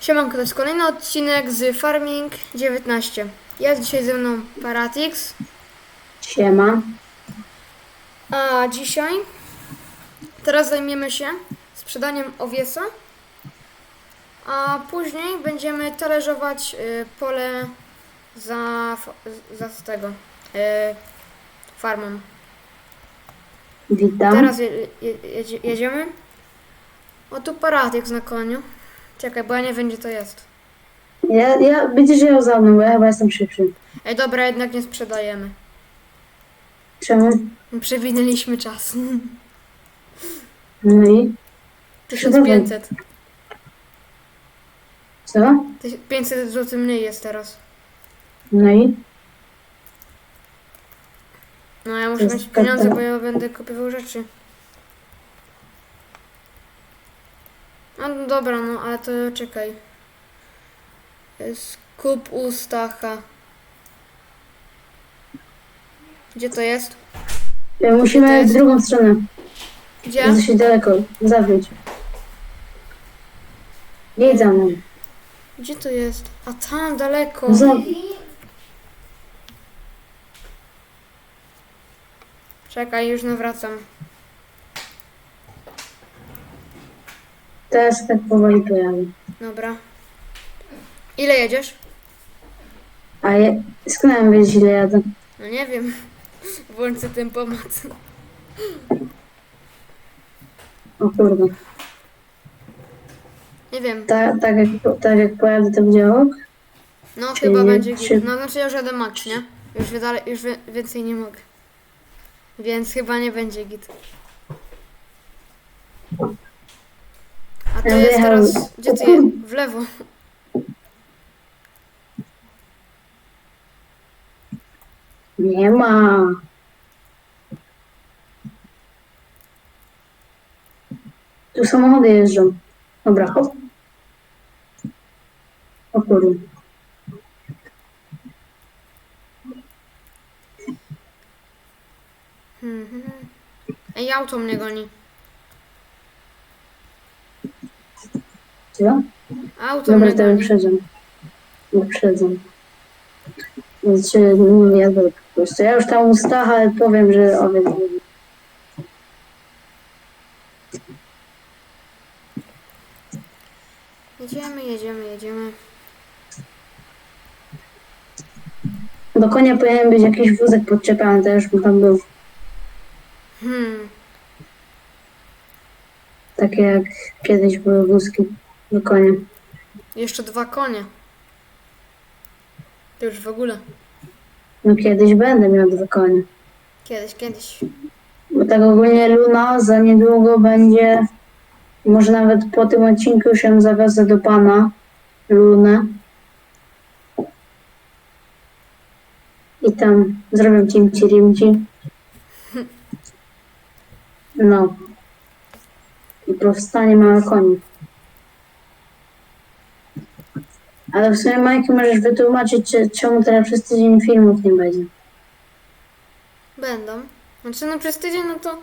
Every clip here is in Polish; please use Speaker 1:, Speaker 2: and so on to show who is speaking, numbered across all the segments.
Speaker 1: Siemanko, to jest kolejny odcinek z Farming 19. Jest dzisiaj ze mną Paratix,
Speaker 2: Siema.
Speaker 1: a dzisiaj teraz zajmiemy się sprzedaniem owiesa, a później będziemy talerzować y, pole za, za z tego y, farmą.
Speaker 2: Witam.
Speaker 1: Teraz je, je, jedzie, jedziemy. O tu Paratix na koniu. Czekaj, bo ja nie wiem gdzie to jest.
Speaker 2: Ja, ja, będziesz jechał za mną, bo ja chyba jestem szybszy.
Speaker 1: Ej, dobra, jednak nie sprzedajemy.
Speaker 2: Czemu?
Speaker 1: Przewinęliśmy czas.
Speaker 2: No i?
Speaker 1: 1500.
Speaker 2: Co?
Speaker 1: 500 zł mniej jest teraz.
Speaker 2: No i?
Speaker 1: No ja muszę
Speaker 2: To jest
Speaker 1: mieć pieniądze, bo ja będę kupował rzeczy. A no dobra, no ale to czekaj. Skup u Stacha. Gdzie to jest?
Speaker 2: Ja musimy
Speaker 1: jest?
Speaker 2: w drugą stronę.
Speaker 1: Gdzie?
Speaker 2: Jest dosyć daleko. Zawróć. Jedź za mną.
Speaker 1: Gdzie to jest? A tam daleko.
Speaker 2: Za...
Speaker 1: Czekaj, już nawracam.
Speaker 2: Teraz tak powoli pojadę.
Speaker 1: Dobra. Ile jedziesz?
Speaker 2: A ja... skąd ja wiedzieć ile jadę?
Speaker 1: No nie wiem. Włącz sobie ten pomoc.
Speaker 2: O kurde.
Speaker 1: Nie wiem.
Speaker 2: Ta, tak, jak, tak jak pojadę to będzie ok?
Speaker 1: No
Speaker 2: Czyli
Speaker 1: chyba będzie
Speaker 2: trzy-
Speaker 1: git. No znaczy ja już jadę max, nie? Już, dalej, już więcej nie mogę. Więc chyba nie będzie git. A to jest teraz... Gdzie ty je? W lewo.
Speaker 2: Nie ma. Tu samochody jeżdżą. Dobra, hop. O kurde.
Speaker 1: Mhm. Ej, auto mnie goni. Auto
Speaker 2: Dobra,
Speaker 1: mnie
Speaker 2: to
Speaker 1: goni.
Speaker 2: wyprzedzam. Wyprzedzam. Więc się nie jadę po prostu. Ja już tam ustacha, ale powiem, że owiec.
Speaker 1: Jedziemy, jedziemy, jedziemy.
Speaker 2: Do konia powinien być jakiś wózek podczepiany, to już bym tam był.
Speaker 1: Hmm.
Speaker 2: Takie jak kiedyś były wózki do konia.
Speaker 1: Jeszcze dwa konie. To już w ogóle.
Speaker 2: No kiedyś będę miał dwa konie.
Speaker 1: Kiedyś, kiedyś.
Speaker 2: Bo tak ogólnie Luna za niedługo będzie, może nawet po tym odcinku ją zawiozę do pana, Lunę. I tam zrobię cimci rimci. No. I powstanie małe koni. Ale w sumie Majki możesz wytłumaczyć, czy- czemu teraz przez tydzień filmów nie będzie.
Speaker 1: Będą. Znaczy no przez tydzień, no to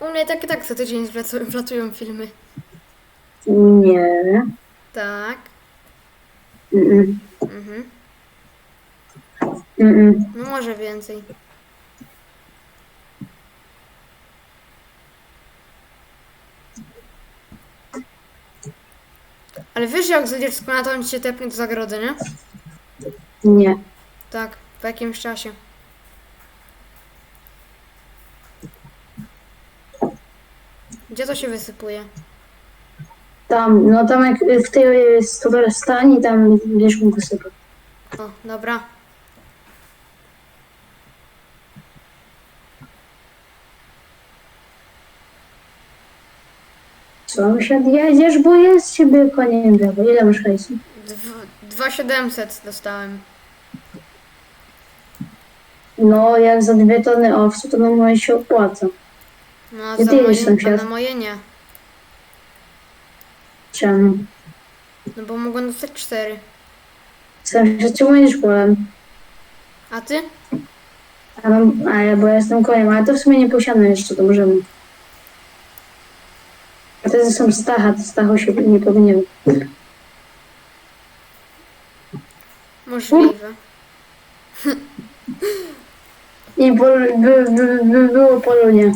Speaker 1: u mnie tak i tak co tydzień wlacu- wlatują filmy.
Speaker 2: Nie.
Speaker 1: Tak.
Speaker 2: Mm-mm.
Speaker 1: Mhm.
Speaker 2: Mm-mm.
Speaker 1: No może więcej. Ale wiesz, jak zejdziesz z konia, to on ci się tepnie do zagrody, nie?
Speaker 2: Nie.
Speaker 1: Tak, po jakimś czasie. Gdzie to się wysypuje?
Speaker 2: Tam, no tam jak w tej stodole stani, tam będziesz mógł wysypać.
Speaker 1: O, dobra.
Speaker 2: Się jedziesz, bo jest siebie koniem biały. Ile masz hajsu?
Speaker 1: Dw- 2700 dostałem.
Speaker 2: No, jak za dwie tony owsu, to na moje się opłaca.
Speaker 1: No a
Speaker 2: Gdzie
Speaker 1: za
Speaker 2: ty
Speaker 1: moje, a
Speaker 2: sąsiad?
Speaker 1: na moje nie.
Speaker 2: Czemu?
Speaker 1: No bo mogłem dostać 4.
Speaker 2: Sąsiad, czemu jedziesz polem?
Speaker 1: A ty?
Speaker 2: A, no, a ja, bo ja jestem koniem, ale to w sumie nie posiadam jeszcze, to możemy. A te są Stacha, to Stachu się nie powinien.
Speaker 1: Możliwe.
Speaker 2: I po, by, by, by było po lunie.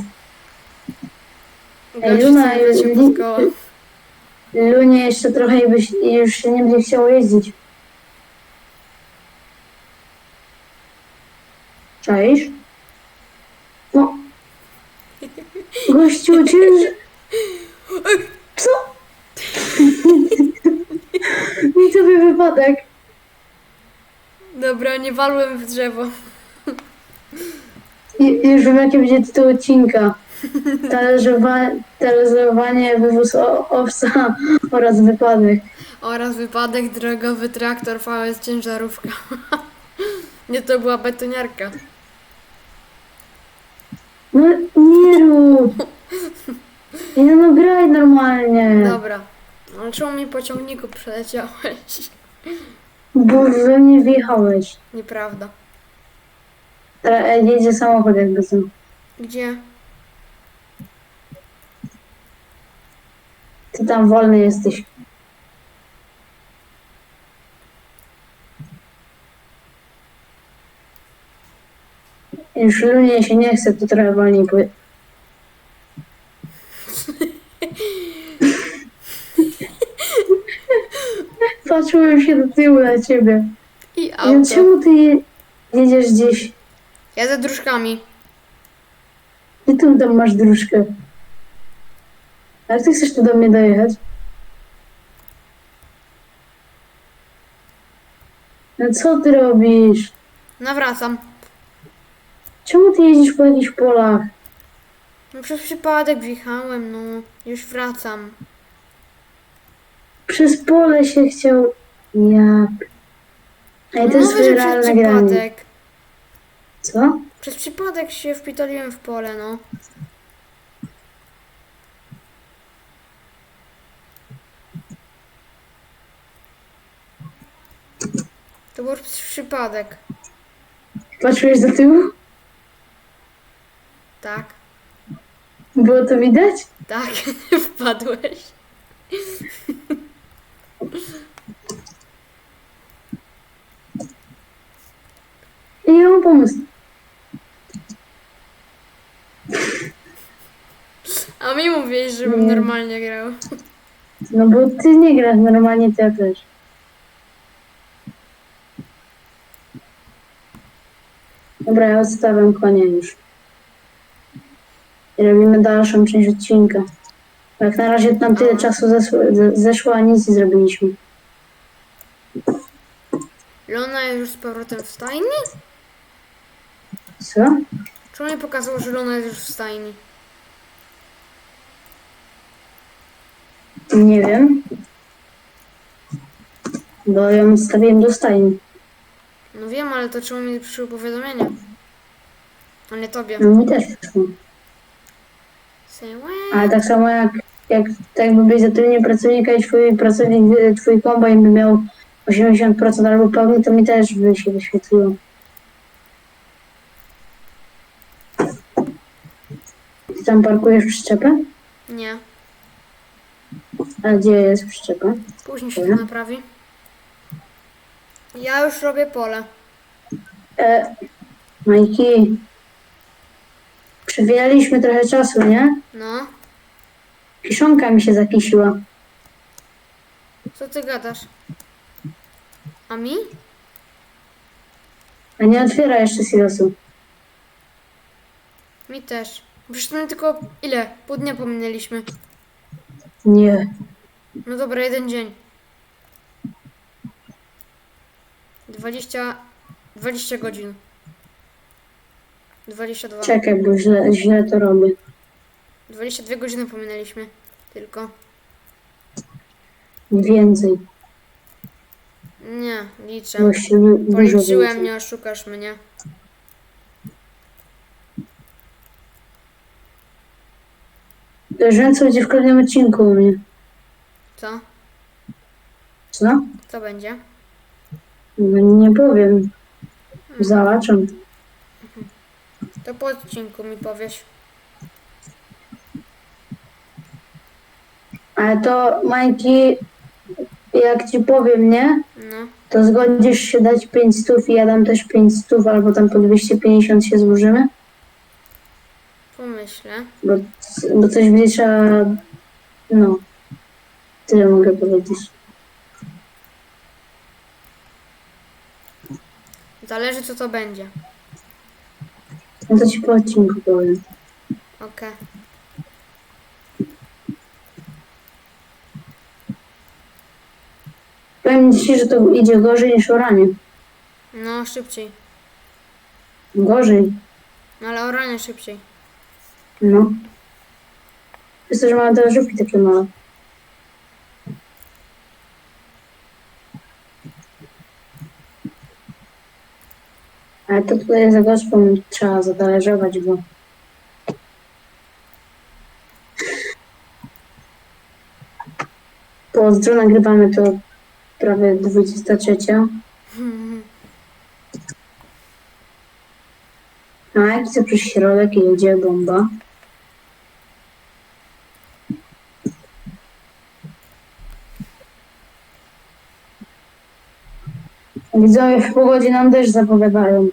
Speaker 1: Gość
Speaker 2: Luna, Li-
Speaker 1: pod koło.
Speaker 2: Lunie jeszcze trochę i byś, i już się nie będzie chciało jeździć. Czaisz? No. Gościu, cięż... Co? Sobie wypadek.
Speaker 1: Dobra, nie walłem w drzewo.
Speaker 2: I, już wiem, jaki będzie tytuł odcinka. Talerzowa, talerzowanie, wywóz o, owca oraz wypadek.
Speaker 1: Oraz wypadek drogowy traktor VS ciężarówka. Nie, to była betoniarka.
Speaker 2: No nie rób. Nie no, graj normalnie.
Speaker 1: Dobra. Ale czemu mi po ciągniku przeleciałeś?
Speaker 2: Bo we mnie wjechałeś.
Speaker 1: Nieprawda.
Speaker 2: Teraz e, jedzie samochód jakby co.
Speaker 1: Gdzie?
Speaker 2: Ty tam wolny jesteś. Już lunie się nie chce, to trochę wolniej. Patrzyłem się do tyłu na ciebie.
Speaker 1: I
Speaker 2: No
Speaker 1: auto.
Speaker 2: czemu ty je- jedziesz gdzieś?
Speaker 1: Ja za dróżkami.
Speaker 2: I tu tam masz dróżkę. A jak ty chcesz tu do mnie dojechać? No co ty robisz?
Speaker 1: Nawracam.
Speaker 2: Czemu ty jeździsz po jakichś polach?
Speaker 1: No przez przypadek wjechałem, no. Już wracam.
Speaker 2: Przez pole się chciał... Jak? Ej, to jest
Speaker 1: mówię, że przez
Speaker 2: realne granie.
Speaker 1: przypadek.
Speaker 2: Co?
Speaker 1: Przez przypadek się wpitoliłem w pole, no. To był przez przypadek.
Speaker 2: Patrzyłeś do tyłu?
Speaker 1: Tak,
Speaker 2: Było to widać?
Speaker 1: tak, wpadłeś.
Speaker 2: I ja mam pomysł.
Speaker 1: A mi mówiłeś, żebym
Speaker 2: Nie.
Speaker 1: normalnie grał.
Speaker 2: No bo ty nie grasz normalnie, to ja też. Dobra, ja odstawiam konia już. I robimy dalszą część odcinka. Bo Jak na razie nam tyle czasu zeszło, ze- zeszło, a nic nie zrobiliśmy.
Speaker 1: Lona jest już z powrotem w stajni?
Speaker 2: Co?
Speaker 1: Czemu nie pokazało, że Lona jest już w stajni?
Speaker 2: Nie wiem. Bo ją stawiłem do stajni.
Speaker 1: No wiem, ale to czemu mi przyszło powiadomienie? A nie tobie.
Speaker 2: No mi też przyszło.
Speaker 1: Say what?
Speaker 2: Ale tak samo jak, jak tak jakby byś zatrudnił pracownika i twój pracownik, twój kombajn by miał 80% albo pełny, to mi też by się wyświetliło. Ty tam parkujesz przyczepę?
Speaker 1: Nie.
Speaker 2: A gdzie jest przyczepa?
Speaker 1: Później się to naprawi. Ja już robię pole.
Speaker 2: E, Majki, przewijaliśmy trochę czasu, nie?
Speaker 1: No.
Speaker 2: Kiszonka mi się zakisiła.
Speaker 1: Co ty gadasz? A mi?
Speaker 2: A nie otwiera jeszcze silosu.
Speaker 1: Mi też. Przecież my tylko ile? Pół dnia pominęliśmy.
Speaker 2: Nie.
Speaker 1: No dobra, jeden dzień. 20... 20 godzin. 22.
Speaker 2: Czekaj, bo źle, źle to robię.
Speaker 1: 22 godziny pominęliśmy. Tylko.
Speaker 2: Więcej.
Speaker 1: Nie, liczę.
Speaker 2: Właściwie dużo
Speaker 1: Policzyłem,
Speaker 2: więcej.
Speaker 1: nie oszukasz mnie.
Speaker 2: Że co będzie w kolejnym odcinku u mnie?
Speaker 1: Co?
Speaker 2: Co?
Speaker 1: Co będzie?
Speaker 2: No nie powiem. Załaczam.
Speaker 1: To po odcinku mi powiesz.
Speaker 2: Ale to, Majki, jak ci powiem, nie?
Speaker 1: No.
Speaker 2: To zgodzisz się dać 5 stów i ja dam też 5 stów, albo tam po 250 się złożymy?
Speaker 1: Pomyślę.
Speaker 2: Bo, bo coś trzeba... No. Tyle mogę powiedzieć.
Speaker 1: Zależy co to będzie.
Speaker 2: No to ci po odcinku powiem.
Speaker 1: Okej.
Speaker 2: Powiem ci, że to idzie gorzej niż oranie.
Speaker 1: No, szybciej.
Speaker 2: Gorzej.
Speaker 1: No ale oranie szybciej.
Speaker 2: No. Przez to, że mamy te żółki takie małe. Ale to tutaj za gospą trzeba zatalerzować, bo... Pozdro, nagrywamy to prawie 23. A jak chcę przez środek i jedzie bomba. Widzowie w pogodzie nam deszcz zapowiadają.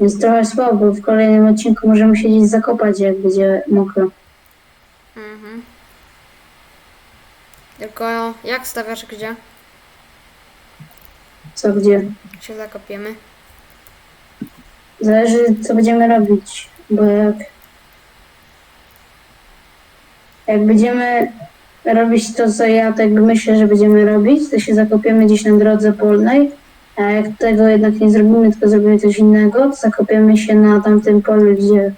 Speaker 2: Więc trochę słabo, bo w kolejnym odcinku możemy się gdzieś zakopać, jak będzie mokro.
Speaker 1: Mhm. Tylko jak stawiasz gdzie?
Speaker 2: Co gdzie?
Speaker 1: Się zakopiemy.
Speaker 2: Zależy co będziemy robić, bo jak jak będziemy robić to, co ja tak myślę, że będziemy robić, to się zakopiemy gdzieś na drodze polnej, a jak tego jednak nie zrobimy, tylko zrobimy coś innego, to zakopiemy się na tamtym polu, gdzie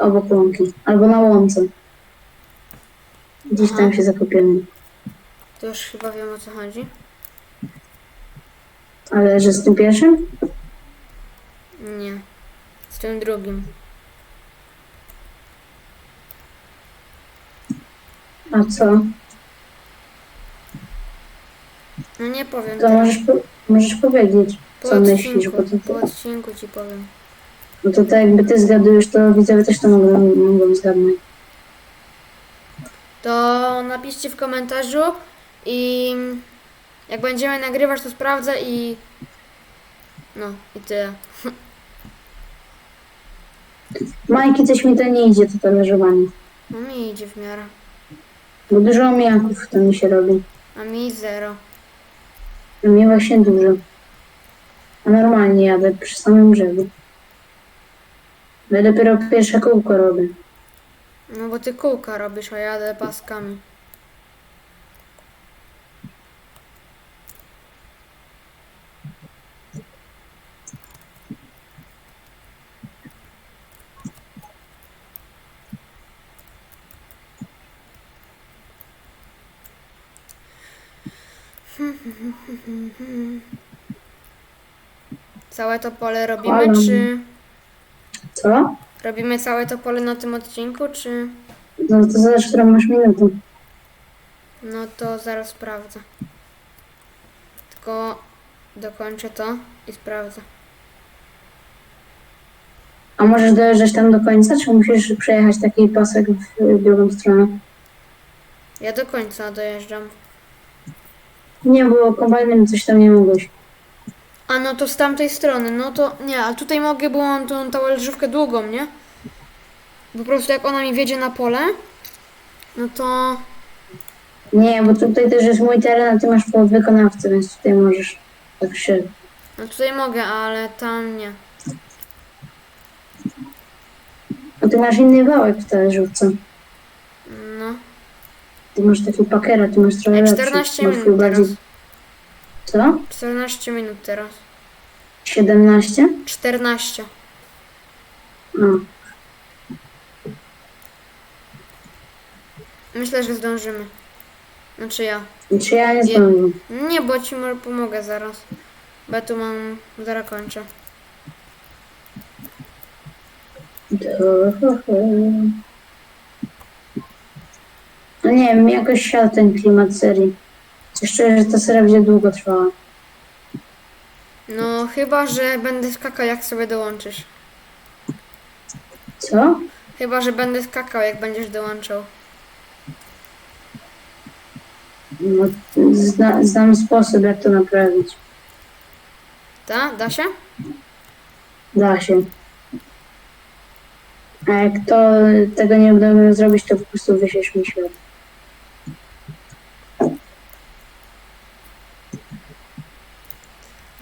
Speaker 2: obok łąki, albo na łące. Gdzieś tam się zakopiemy.
Speaker 1: To już chyba wiem o co chodzi.
Speaker 2: Ale że z tym pierwszym?
Speaker 1: Nie. Z tym drugim.
Speaker 2: A co?
Speaker 1: No nie powiem
Speaker 2: To
Speaker 1: teraz.
Speaker 2: możesz, po- możesz powiedzieć,
Speaker 1: Po
Speaker 2: co myślisz,
Speaker 1: odcinku,
Speaker 2: bo to,
Speaker 1: po odcinku ci powiem.
Speaker 2: No to tak jakby ty zgadujesz, to widzowie też to mogą, mogą zgadnąć.
Speaker 1: To napiszcie w komentarzu i jak będziemy nagrywać to sprawdzę i no i tyle.
Speaker 2: Majki coś mi to nie idzie, to talerzowanie.
Speaker 1: No mi idzie w miarę.
Speaker 2: Bo dużo omijaków to mi się robi.
Speaker 1: A mi zero.
Speaker 2: A mnie właśnie dużo. A normalnie jadę przy samym brzegu. Ja dopiero pierwsze kółko robię.
Speaker 1: No bo ty kółka robisz, a ja jadę paskami. Całe to pole robimy,
Speaker 2: Halo.
Speaker 1: czy
Speaker 2: Co?
Speaker 1: robimy całe to pole na tym odcinku, czy
Speaker 2: No to zależy, którą masz minutę.
Speaker 1: no to zaraz sprawdzę. Tylko dokończę to i sprawdzę.
Speaker 2: A możesz dojeżdżać tam do końca, czy musisz przejechać taki pasek w drugą stronę?
Speaker 1: Ja do końca dojeżdżam.
Speaker 2: Nie, bo kombajnem coś tam nie mogłeś.
Speaker 1: A no to z tamtej strony, no to nie, a tutaj mogę, bo mam tą talerzyówkę długą, nie? Po prostu jak ona mi wiedzie na pole, no to
Speaker 2: Nie, bo tutaj też jest mój teren, a ty masz podwykonawcę, więc tutaj możesz tak się...
Speaker 1: no tutaj mogę, ale tam nie.
Speaker 2: A ty masz inny wałek w talerzówce.
Speaker 1: No.
Speaker 2: Ty masz taki pakera, ty masz trochę
Speaker 1: Ej,
Speaker 2: lepszy.
Speaker 1: 14
Speaker 2: bo
Speaker 1: minut
Speaker 2: bardziej...
Speaker 1: teraz.
Speaker 2: Co?
Speaker 1: 14 minut teraz.
Speaker 2: 17?
Speaker 1: 14.
Speaker 2: No.
Speaker 1: Myślę, że zdążymy. Znaczy ja.
Speaker 2: Czy ja nie zdążę?
Speaker 1: Nie, bo ci może pomogę zaraz. Bo ja tu mam, zaraz kończę.
Speaker 2: No nie wiem, jakoś siadł ten klimat serii. Coś czuję, że ta seria będzie długo trwała.
Speaker 1: No chyba, że będę skakał jak sobie dołączysz.
Speaker 2: Co?
Speaker 1: Chyba, że będę skakał jak będziesz dołączał.
Speaker 2: No, zna, znam sposób, jak to naprawić.
Speaker 1: Ta? Da się?
Speaker 2: Da się. A jak to tego nie uda mi zrobić, to po prostu wyślesz mi świat.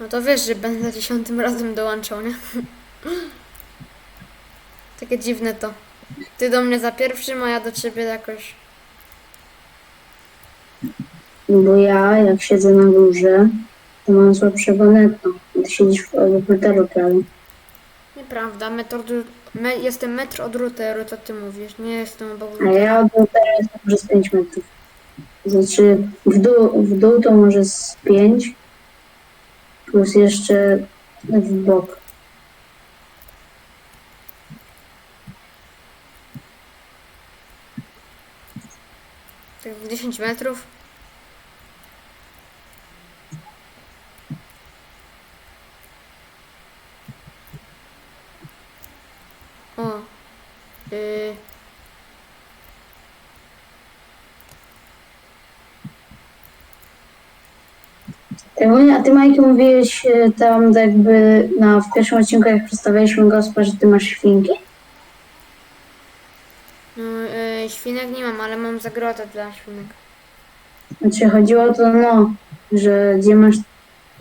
Speaker 1: No to wiesz, że będę za dziesiątym razem dołączał, nie? Takie dziwne to. Ty do mnie za pierwszym, a ja do ciebie jakoś.
Speaker 2: Bo ja, jak siedzę na górze, to mam słabszego netto. Ty siedzisz w obywatelu prawie.
Speaker 1: Nieprawda, metr od, me, jestem metr od routeru, co ty mówisz. Nie jestem obok
Speaker 2: A ja od routera jestem może z 5 metrów. Znaczy w dół, w dół to może z 5 plus jeszcze w bok.
Speaker 1: Tak w 10 metrów. O. Yy.
Speaker 2: A ty Majki mówiłeś e, tam tak jakby na, w pierwszym odcinku jak przedstawialiśmy gospa, że ty masz świnki?
Speaker 1: No, yy, świnek nie mam, ale mam zagrodę dla świnek.
Speaker 2: Znaczy chodziło o to no, że gdzie masz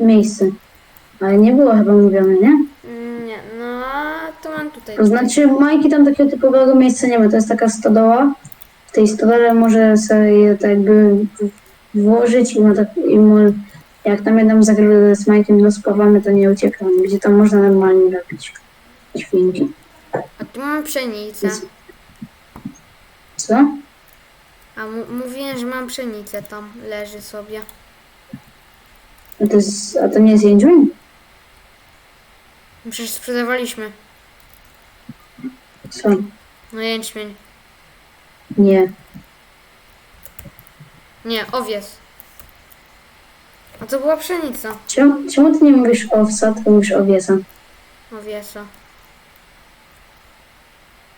Speaker 2: miejsce. Ale nie było chyba mówione, nie?
Speaker 1: Mm, Nie, no a to mam tutaj.
Speaker 2: To znaczy Majki tam takiego typowego miejsca nie ma. To jest taka stodoła. W tej stodole może sobie tak jakby włożyć i, ma tak, i mo, jak tam jedną zagrodę z Majkiem dospawamy, to nie uciekam. Gdzie tam można normalnie robić świnki.
Speaker 1: A tu mam pszenicę.
Speaker 2: Co?
Speaker 1: A m- mówiłem, że mam pszenicę tam, leży sobie.
Speaker 2: A to, jest, a to nie jest jęczmień?
Speaker 1: Przecież sprzedawaliśmy.
Speaker 2: Co?
Speaker 1: No jęczmień.
Speaker 2: Nie.
Speaker 1: Nie, owies. A to była pszenica.
Speaker 2: Czemu, czemu ty nie mówisz owca, tylko mówisz owiesa?
Speaker 1: Owiesa.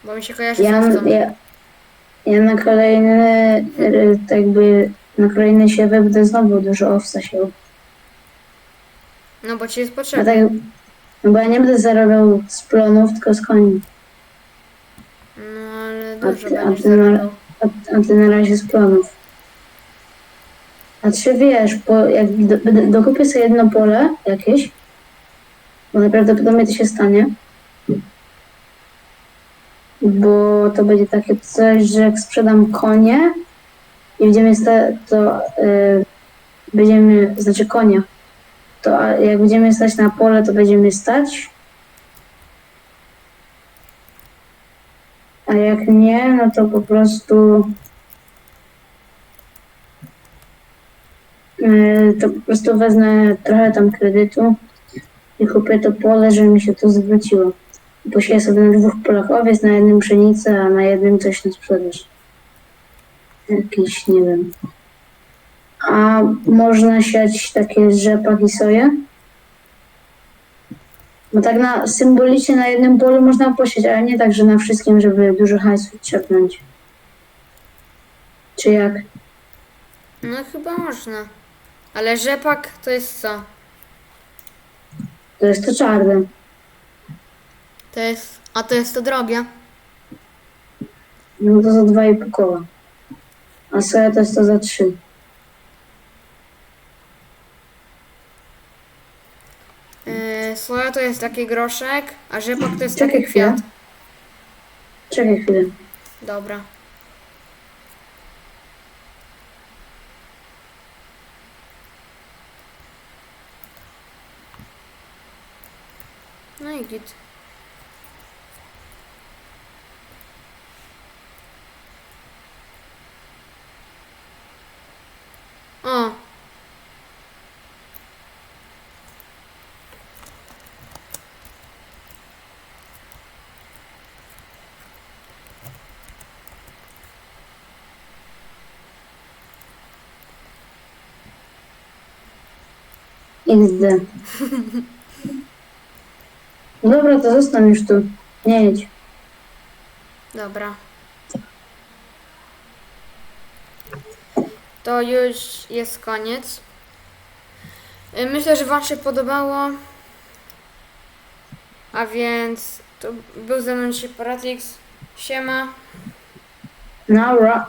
Speaker 1: Bo mi się kojarzy
Speaker 2: Ja,
Speaker 1: z owcą.
Speaker 2: ja, ja na kolejny, y, tak jakby na kolejny siewy będę znowu dużo owca siał.
Speaker 1: No bo ci jest
Speaker 2: A
Speaker 1: potrzebne.
Speaker 2: tak, no bo ja nie będę zarabiał z plonów, tylko z koni.
Speaker 1: No ale dużo
Speaker 2: ty- a
Speaker 1: będziesz
Speaker 2: ty na-. A, a ty na razie z plonów. A czy wiesz, bo jak do, do, dokupię sobie jedno pole jakieś, bo najprawdopodobniej to się stanie, bo to będzie takie coś, że jak sprzedam konie i będziemy sta, to y, będziemy, znaczy konia, to jak będziemy stać na pole, to będziemy stać, a jak nie, no to po prostu to po prostu wezmę trochę tam kredytu i kupię to pole, żeby mi się to zwróciło. I posieję sobie na dwóch polach owiec, na jednym pszenicę, a na jednym coś na sprzedaż. Jakiś, nie wiem. A można siać takie rzepak i soję? Bo tak na symbolicznie na jednym polu można posiać, ale nie tak, że na wszystkim, żeby dużo hajsu ciepnąć. Czy jak?
Speaker 1: No chyba można. Ale rzepak to jest co?
Speaker 2: To jest to czarne.
Speaker 1: To jest... A to jest to drogie.
Speaker 2: No to za dwa i pół koła. A soja to jest to za trzy.
Speaker 1: Yy, soja to jest taki groszek, a rzepak to jest
Speaker 2: Czekaj
Speaker 1: taki
Speaker 2: chwilę.
Speaker 1: kwiat.
Speaker 2: Czekaj chwilę.
Speaker 1: Dobra. No i git. O!
Speaker 2: XD. Dobra, to zostań już tu. Nie jedź.
Speaker 1: Dobra. to już jest koniec. Y, Myślę, że Wam się podobało. A więc to był ze mną dzisiaj Paratix. Siema.
Speaker 2: Nara.